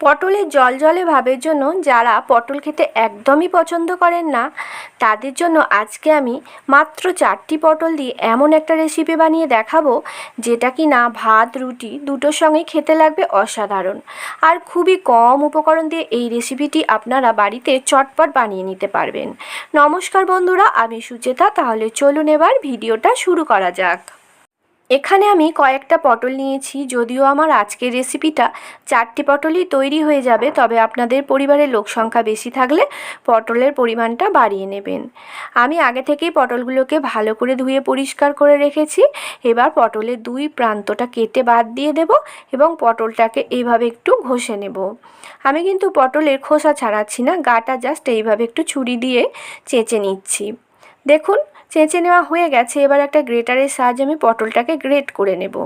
পটলের জলজলে ভাবের জন্য যারা পটল খেতে একদমই পছন্দ করেন না, তাদের জন্য আজকে আমি মাত্র চারটি পটল দিয়ে এমন একটা রেসিপি বানিয়ে দেখাবো, যেটা কি না ভাত, রুটি দুটোর সঙ্গে খেতে লাগবে অসাধারণ। আর খুবই কম উপকরণ দিয়ে এই রেসিপিটি আপনারা বাড়িতে চটপট বানিয়ে নিতে পারবেন। নমস্কার বন্ধুরা, আমি সুচেতা, তাহলে চলুন এবার ভিডিওটা শুরু করা যাক। এখানে আমি কয়েকটা পটল নিয়েছি, যদিও আমার আজকের রেসিপিটা চারটি পটলই তৈরি হয়ে যাবে, তবে আপনাদের পরিবারের লোক সংখ্যা বেশি থাকলে পটলের পরিমাণটা বাড়িয়ে নেবেন। আমি আগে থেকেই পটলগুলোকে ভালো করে ধুয়ে পরিষ্কার করে রেখেছি, এবার পটলের দুই প্রান্তটা কেটে বাদ দিয়ে দেব এবং পটলটাকে এইভাবে একটু ঘষে নেব। আমি কিন্তু পটলের খোসা ছাড়াচ্ছি না, গাটা জাস্ট এইভাবে একটু ছুরি দিয়ে চেঁচে নিচ্ছি। দেখুন চেঁচে নেওয়া হয়ে গেছে। এবার একটা গ্রেটারের সাহায্যে আমি পটলটাকে গ্রেট করে নেব।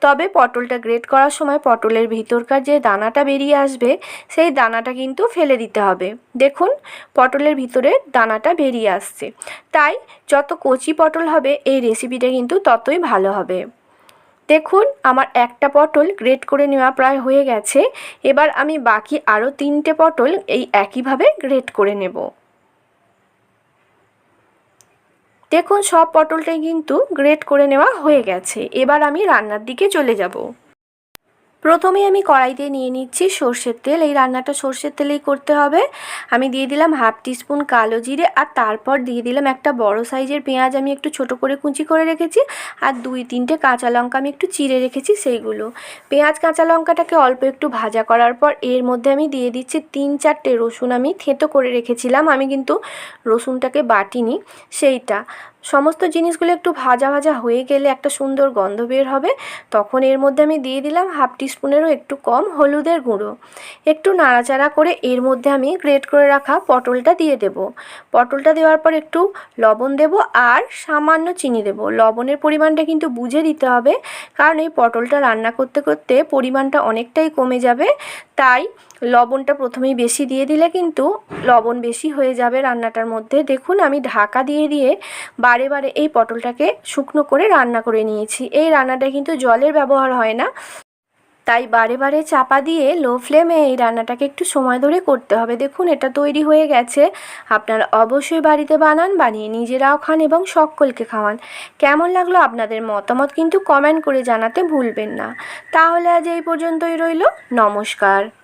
তবে পটলটা গ্রেট করার সময় পটলের ভিতরকার যে দানাটা বেরিয়ে আসবে, সেই দানাটা কিন্তু ফেলে দিতে হবে। দেখুন, পটলের ভিতরে দানাটা বেরিয়ে আসছে। তাই যত কচি পটল হবে, এই রেসিপিটা কিন্তু ততই ভালো হবে। দেখুন, আমার একটা পটল গ্রেট করে নেওয়া প্রায় হয়ে গেছে। এবার আমি বাকি আরও তিনটে পটল এই একইভাবে গ্রেট করে নেব। দেখুন, সব পটলটাই কিন্তু গ্রেট করে নেওয়া হয়ে গেছে। এবার আমি রান্নার দিকে চলে যাব। প্রথমে আমি কড়াইতে নিয়ে নিচ্ছি সর্ষের তেল। এই রান্নাটা সর্ষের তেলেই করতে হবে। আমি দিয়ে দিলাম হাফ টিস্পুন কালো জিরে আর তারপর দিয়ে দিলাম একটা বড় সাইজের পেঁয়াজ আমি একটু ছোট করে কুচি করে রেখেছি আর দুই তিনটে কাঁচা লঙ্কা আমি একটু চিড়ে রেখেছি সেইগুলো। পেঁয়াজ, কাঁচা লঙ্কাটাকে অল্প একটু ভাজা করার পর এর মধ্যে আমি দিয়ে দিচ্ছি তিন চারটে রসুন আমি থেঁতো করে রেখেছিলাম। আমি কিন্তু রসুনটাকে বাটিনি সেইটা। সমস্ত জিনিসগুলো একটু ভাজা ভাজা হয়ে গেলে একটা সুন্দর গন্ধ বের হবে। তখন এর মধ্যে আমি দিয়ে দিলাম হাফ টিস্পুনেরও একটু কম হলুদের গুঁড়ো। একটু নাড়াচাড়া করে এর মধ্যে আমি গ্রেট করে রাখা পটলটা দিয়ে দেব। পটলটা দেওয়ার পর একটু লবণ দেব আর সামান্য চিনি দেব। লবণের পরিমাণটা কিন্তু বুঝে দিতে হবে, কারণ এই পটলটা রান্না করতে করতে পরিমাণটা অনেকটাই কমে যাবে। তাই লবণটা প্রথমেই বেশি দিয়ে দিলে কিন্তু লবণ বেশি হয়ে যাবে রান্নাটার মধ্যে। দেখুন, আমি ঢাকা দিয়ে দিয়ে বারে বারে এই পটলটাকে শুকনো করে রান্না করে নিয়েছি। এই রান্নাটা কিন্তু জলের ব্যবহার হয় না। তাই বারে বারে চাপা দিয়ে লো ফ্লেমে এই রান্নাটাকে একটু সময় ধরে করতে হবে। দেখুন, এটা তৈরি হয়ে গেছে। আপনারা অবশ্যই বাড়িতে বানান, বানিয়ে নিজেরাও খান এবং সকলকে খাওয়ান। কেমন লাগল আপনাদের মতামত কিন্তু কমেন্ট করে জানাতে ভুলবেন না। তাহলে আজ এই পর্যন্তই রইল। নমস্কার।